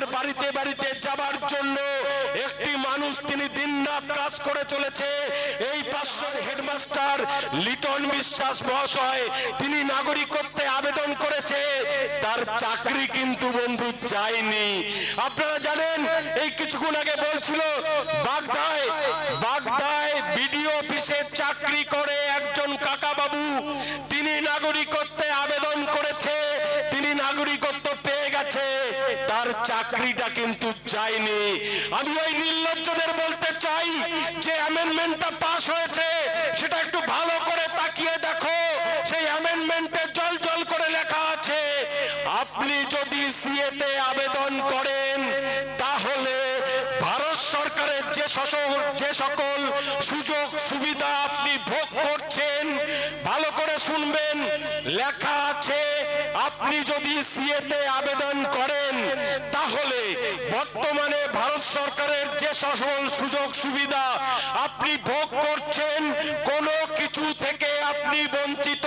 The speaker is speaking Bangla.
মানুষের বাড়িতে বাড়িতে যাবার জন্য একটি মানুষ তিনি দিনরাত কাজ করে চলেছে। এই পাঁচশোর হেডমাস্টার লিটন বিশ্বাস মহাশয়, তিনি নাগরিকত্বে আবেদন করেছে। তার চাকরি কিন্তু বন্ধু যায়নি। আপনারা জানেন, এই কিছুক্ষণ আগে বলছিল, বাগদায় বাগদায় বিডিও অফিসে চাকরি করে একজন কাকা বাবু তিনি নাগরিকত্বে আবেদন করেছে। তিনি নাগরিকত্ব তার চাকরিটা কিন্তু যায়নি। আমি ওই নির্লজ্জদের বলতে চাই, যে অ্যামেন্ডমেন্টটা পাস হয়েছে, সেটা একটু ভালো করে তাকিয়ে দেখো। সেই অ্যামেন্ডমেন্টে জল জল করে লেখা আছে, আপনি যদি সিএতে আবেদন করেন, তাহলে ভারত সরকারের যে সকল যে সকল সুযোগ সুবিধা আপনি ভোগ করছেন, ভালো করে শুনবেন। লেখা আছে, আপনি যদি সিএতে আবেদন করেন বর্তমানে ভারত সরকারের যে সকল সুযোগ সুবিধা আপনি ভোগ করছেন, কোনো কিছু থেকে আপনি বঞ্চিত